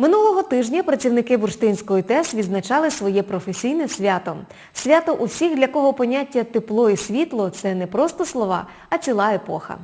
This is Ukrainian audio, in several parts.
Минулого тижня працівники Бурштинської ТЕС відзначали своє професійне свято. Свято усіх, для кого поняття тепло і світло – це не просто слова, а ціла епоха.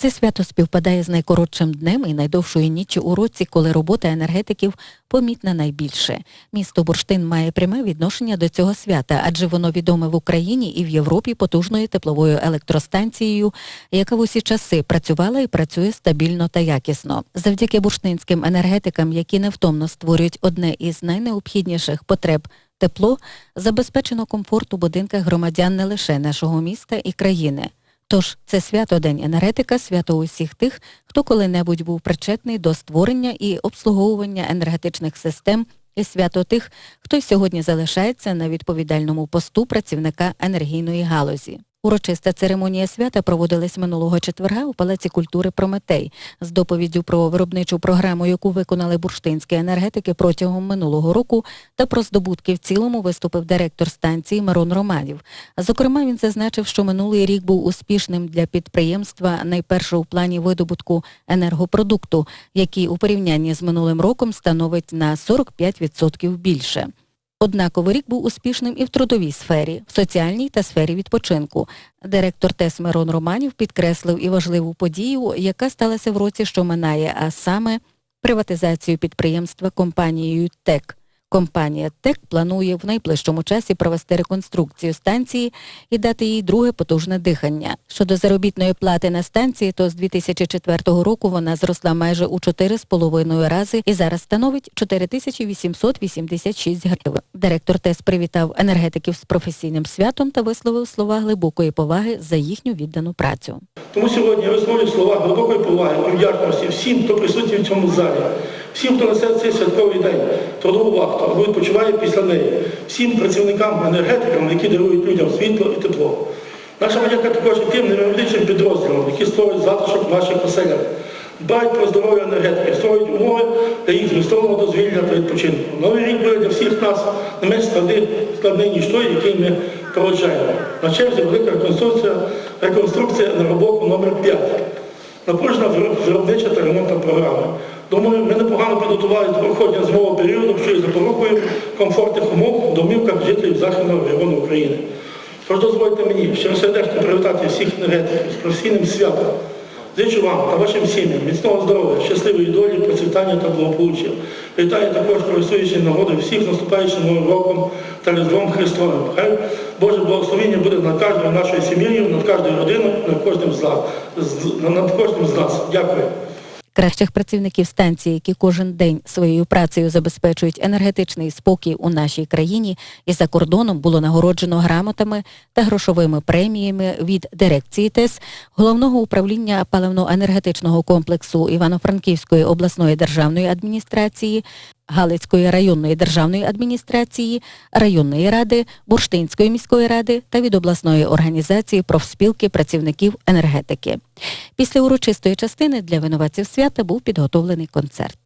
Це свято співпадає з найкоротшим днем і найдовшою ніччю у році, коли робота енергетиків помітна найбільше. Місто Бурштин має пряме відношення до цього свята, адже воно відоме в Україні і в Європі потужною тепловою електростанцією, яка в усі часи працювала і працює стабільно та якісно. Завдяки бурштинським енергетикам, які невтомно створюють одне із найнеобхідніших потреб тепло, забезпечено комфорт у будинках громадян не лише нашого міста і країни. Тож це свято День енергетика, свято усіх тих, хто коли-небудь був причетний до створення і обслуговування енергетичних систем, і свято тих, хто сьогодні залишається на відповідальному посту працівника енергійної галузі. Урочиста церемонія свята проводилась минулого четверга у Палаці культури Прометей з доповіддю про виробничу програму, яку виконали бурштинські енергетики протягом минулого року, та про здобутки в цілому виступив директор станції Мирон Романів. Зокрема, він зазначив, що минулий рік був успішним для підприємства найперше у плані видобутку енергопродукту, який у порівнянні з минулим роком становить на 45% більше. Однаково рік був успішним і в трудовій сфері, в соціальній та сфері відпочинку. Директор ТЕС Мирон Романів підкреслив і важливу подію, яка сталася в році, що минає, а саме приватизацію підприємства компанією ТЕК. Компанія ТЕК планує в найближчому часі провести реконструкцію станції і дати їй друге потужне дихання. Щодо заробітної плати на станції, то з 2004 року вона зросла майже у 4,5 рази і зараз становить 4886 гривень. Директор ТЕС привітав енергетиків з професійним святом та висловив слова глибокої поваги за їхню віддану працю. Тому сьогодні я висловлюю слова глибокої поваги і вдячності всім, хто присутній в цьому залі, всім, хто несе цей святковий день, трудову вахту або відпочиває після неї, всім працівникам, енергетикам, які дарують людям світло і тепло. Наша подяка також і тим невеличким підрозділам, які створюють затишок наших оселях, дбають про здоров'я енергетики, створюють умови для їх змістовного дозвілля та відпочинку. Новий рік буде для всіх нас не менш складний, складний ніж той, який ми проводжаємо. На черзі велика реконструкція, реконструкція енергоблоку номер 5 Напружена виробнича та ремонтна програма. Думаю, ми непогано підготувалися до проходження зимового періоду, що комфортних умов в домівках жителів Західного регіону України. Тож дозвольте мені щиросердечно привітати всіх енергетиків з професійним святом. Зичу вам та вашим сім'ям міцного здоров'я, щасливої долі, процвітання та благополуччя. Вітаю також користуючи нагодою всіх наступаючим Новим роком та Різдвом Христовим. Хай Боже благословіння буде над кожною нашою сім'єю, над кожною родиною, Над кожним з нас. Дякую. Кращих працівників станції, які кожен день своєю працею забезпечують енергетичний спокій у нашій країні і за кордоном було нагороджено грамотами та грошовими преміями від дирекції ТЕС, головного управління паливно-енергетичного комплексу Івано-Франківської обласної державної адміністрації, Галицької районної державної адміністрації, районної ради, Бурштинської міської ради та від обласної організації профспілки працівників енергетики. Після урочистої частини для винуватців свята був підготовлений концерт.